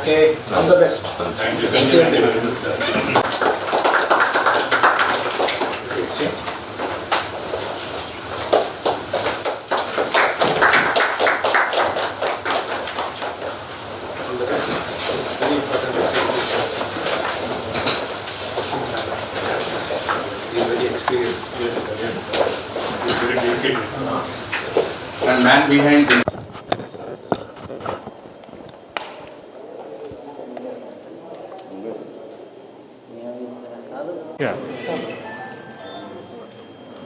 Okay, all the best. Thank you. Thank you. Thank you. Yes, yes. And man behind this. Yeah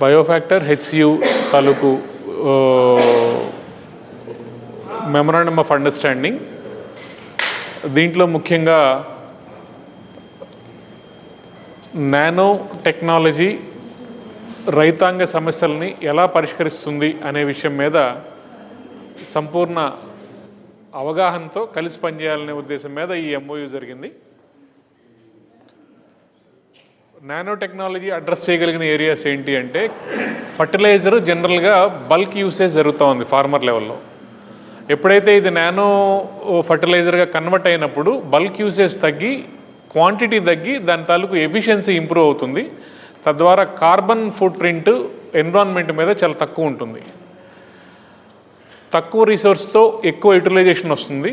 Biofactor హెచ్యు తాలూకు memorandum of understanding దీంట్లో ముఖ్యంగా nano technology రైతాంగ సమస్యల్ని ఎలా పరిష్కరిస్తుంది అనే విషయం మీద సంపూర్ణ అవగాహనతో కలిసి పనిచేయాలనే ఉద్దేశం మీద ఈ ఎంఓయూ జరిగింది. నానో టెక్నాలజీ అడ్రస్ చేయగలిగిన ఏరియాస్ ఏంటి అంటే ఫర్టిలైజర్ జనరల్గా బల్క్ యూసేజ్ జరుగుతూ ఉంది ఫార్మర్ లెవెల్లో ఎప్పుడైతే ఇది నానో ఫర్టిలైజర్గా కన్వర్ట్ అయినప్పుడు బల్క్ యూసేజ్ తగ్గి క్వాంటిటీ తగ్గి దాని తాలూకు ఎఫిషియన్సీ ఇంప్రూవ్ అవుతుంది. తద్వారా కార్బన్ ఫుట్ ప్రింట్ ఎన్విరాన్మెంట్ మీద చాలా తక్కువ ఉంటుంది. తక్కువ రిసోర్స్తో ఎక్కువ యూటిలైజేషన్ వస్తుంది.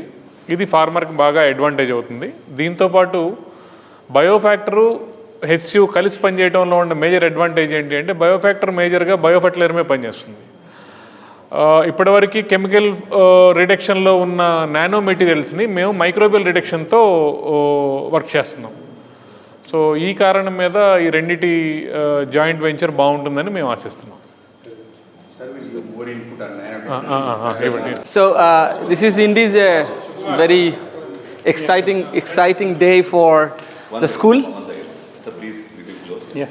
ఇది ఫార్మర్కి బాగా అడ్వాంటేజ్ అవుతుంది. దీంతోపాటు బయోఫ్యాక్టరు హెచ్యు కలిసి పనిచేయడంలో ఉన్న మేజర్ అడ్వాంటేజ్ ఏంటి అంటే బయోఫ్యాక్టర్ మేజర్గా బయోఫర్టిలైజర్ మీద పనిచేస్తుంది. ఇప్పటివరకు కెమికల్ రిడక్షన్లో ఉన్న నానో మెటీరియల్స్ని మేము మైక్రోబియల్ రిడక్షన్తో వర్క్ చేస్తున్నాం. సో ఈ కారణం మీద ఈ రెండిటి జాయింట్ వెంచర్ బాగుంటుందని మేము ఆశిస్తున్నాం. Sir, will you more input on nano ఆ, ఆ, ఆ, ఆ, ఇవ్వండి So Yeah.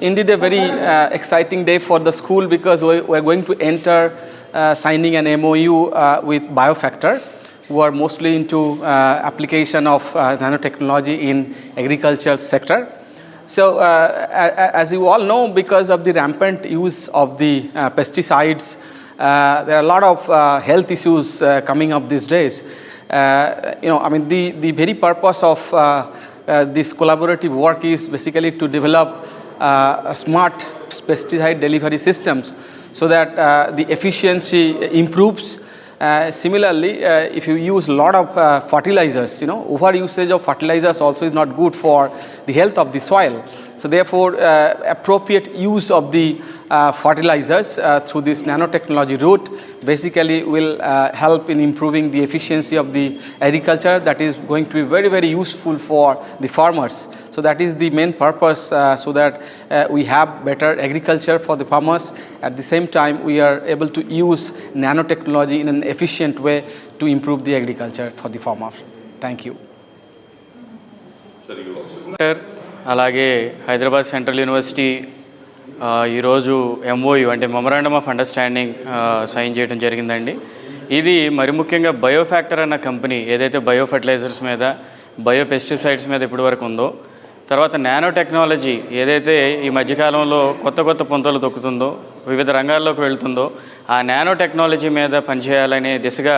Indeed, a very uh, exciting day for the school because we we are going to enter uh, signing an MOU uh, with Biofactor, who are mostly into uh, application of uh, nanotechnology in agriculture sector. So, uh, as you all know, because of the rampant use of the uh, pesticides, uh, there are a lot of uh, health issues uh, coming up these days. Uh, you know, I mean, the, the very purpose of uh, uh, this collaborative work is basically to develop smart pesticide delivery systems so that the efficiency improves. Uh, similarly, uh, if you use a lot of uh, fertilizers, you know, over usage of fertilizers also is not good for the health of the soil. So therefore, appropriate use of the fertilizers uh, through this nanotechnology route basically will uh, help in improving the efficiency of the agriculture that is going to be very very useful for the farmers so that is the main purpose uh, so that uh, we have better agriculture for the farmers at the same time we are able to use nanotechnology in an efficient way to improve the agriculture for the farmer thank you Sir, you. Centre అలాగే Hyderabad central university ఆ, ఈరోజు MOU అంటే memorandum of understanding sign చేయడం జరిగిందండి. ఇది మరి ముఖ్యంగా Biofactor అన్న కంపెనీ ఏదైతే బయో ఫర్టిలైజర్స్ మీద బయో పెస్టిసైడ్స్ మీద ఇప్పటివరకు ఉందో తర్వాత నానో టెక్నాలజీ ఏదైతే ఈ మధ్యకాలంలో కొత్త కొత్త పొంతలు తొక్కుతుందో వివిధ రంగాల్లోకి వెళ్తుందో ఆ నానో టెక్నాలజీ మీద పనిచేయాలనే దిశగా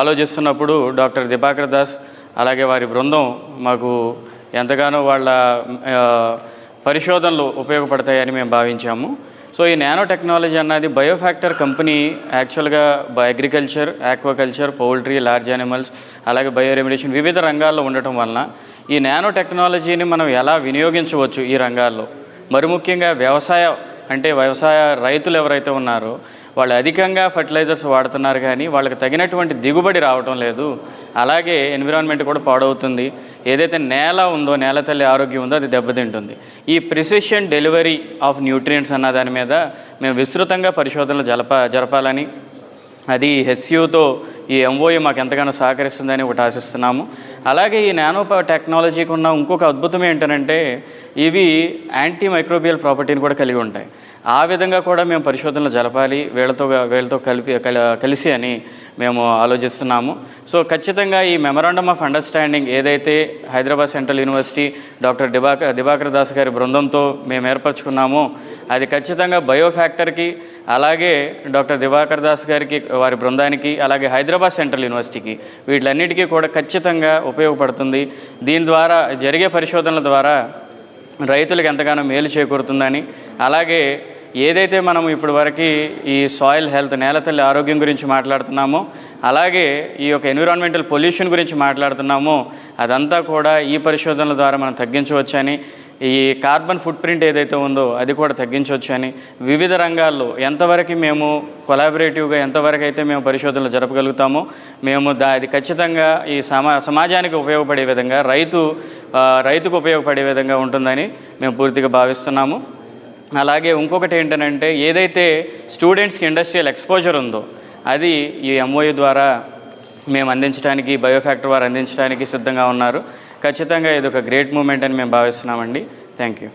ఆలోచిస్తున్నప్పుడు డాక్టర్ దిబాకర్ దాస్ అలాగే వారి బృందం మాకు ఎంతగానో వాళ్ళ పరిశోధనలు ఉపయోగపడతాయని మేము భావించాము. సో ఈ నానో టెక్నాలజీ అన్నది బయోఫ్యాక్టర్ కంపెనీ యాక్చువల్గా agriculture aquaculture poultry large animals అలాగే బయో రెమిడేషన్ వివిధ రంగాల్లో ఉండటం వలన ఈ నానో టెక్నాలజీని మనం ఎలా వినియోగించవచ్చు ఈ రంగాల్లో? మరి ముఖ్యంగా వ్యవసాయ అంటే వ్యవసాయ రైతులు ఎవరైతే ఉన్నారో వాళ్ళు అధికంగా ఫర్టిలైజర్స్ వాడుతున్నారు కానీ వాళ్ళకి తగినటువంటి దిగుబడి రావటం లేదు. అలాగే ఎన్విరాన్మెంట్ కూడా పాడవుతుంది. ఏదైతే నేల ఉందో నేల తల్లి ఆరోగ్యం ఉందో అది దెబ్బతింటుంది. ఈ ప్రిసిషన్ డెలివరీ ఆఫ్ న్యూట్రియంట్స్ అన్న దాని మీద మేము విస్తృతంగా పరిశోధనలు జలప జరపాలని అది హెచ్సియుతో ఈ ఎంఓఏ మాకు ఎంతగానో సహకరిస్తుందని ఒకటి ఆశిస్తున్నాము. అలాగే ఈ నానో టెక్నాలజీకి ఉన్న ఇంకొక అద్భుతం ఏంటంటే ఇవి యాంటీ మైక్రోబియల్ ప్రాపర్టీని కూడా కలిగి ఉంటాయి. ఆ విధంగా కూడా మేము పరిశోధనలు జరపాలి వీళ్ళతో వీళ్ళతో కలిపి కల- కలిసి అని మేము ఆలోచిస్తున్నాము. సో ఖచ్చితంగా ఈ మెమరాండమ్ ఆఫ్ అండర్స్టాండింగ్ ఏదైతే Hyderabad central university doctor Diwakar Diwakar Das గారి బృందంతో మేము ఏర్పరచుకున్నామో అది ఖచ్చితంగా బయోఫ్యాక్టర్కి అలాగే డాక్టర్ దివాకర్ దాస్ గారికి వారి బృందానికి అలాగే హైదరాబాద్ సెంట్రల్ యూనివర్సిటీకి వీటిలన్నిటికీ కూడా ఖచ్చితంగా ఉపయోగపడుతుంది. దీని ద్వారా జరిగే పరిశోధనల ద్వారా రైతులకు ఎంతగానో మేలు చేకూరుతుందని అలాగే ఏదైతే మనం ఇప్పుడు వరకు ఈ సాయిల్ హెల్త్ నేలతల్లి ఆరోగ్యం గురించి మాట్లాడుతున్నామో అలాగే ఈ యొక్క ఎన్విరాన్మెంటల్ పొల్యూషన్ గురించి మాట్లాడుతున్నామో అదంతా కూడా ఈ పరిశోధనల ద్వారా మనం తగ్గించవచ్చని ఈ కార్బన్ ఫుట్ ప్రింట్ ఏదైతే ఉందో అది కూడా తగ్గించవచ్చని వివిధ రంగాల్లో ఎంతవరకు మేము కొలాబరేటివ్గా ఎంతవరకు అయితే మేము పరిశోధనలు జరపగలుగుతామో మేము దా అది ఖచ్చితంగా ఈ సమా సమాజానికి ఉపయోగపడే విధంగా రైతు రైతుకు ఉపయోగపడే విధంగా ఉంటుందని మేము పూర్తిగా భావిస్తున్నాము. అలాగే ఇంకొకటి ఏంటంటే ఏదైతే స్టూడెంట్స్కి ఇండస్ట్రియల్ ఎక్స్పోజర్ ఉందో అది ఈ ఎంఓయూ ద్వారా మేము అందించడానికి బయోఫ్యాక్టర్ వారు అందించడానికి సిద్ధంగా ఉన్నారు. ఖచ్చితంగా ఇది ఒక గ్రేట్ మూమెంట్ అని మేము భావిస్తున్నామండి. Thank you.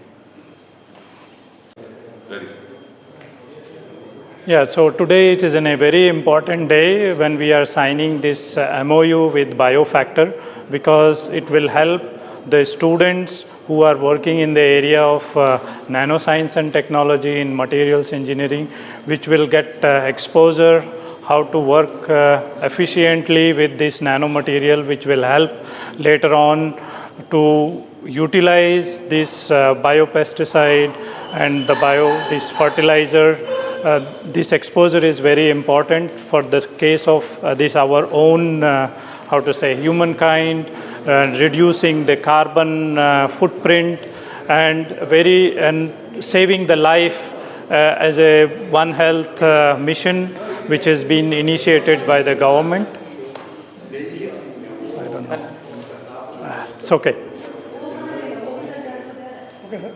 Yeah, so today it is in a very important day when we are signing this MOU with Biofactor because it will help the students who are working in the area of uh, nanoscience and technology in materials engineering, which will get uh, exposure how to work uh, efficiently with this nanomaterial, which will help later on to utilize this uh, biopesticide and the bio this fertilizer. Uh, this exposure is very important for the case of uh, this our own uh, how to say humankind uh, reducing the carbon uh, footprint and very and saving the life uh, as a one health uh, mission which has been initiated by the government. Uh, it's okay. Okay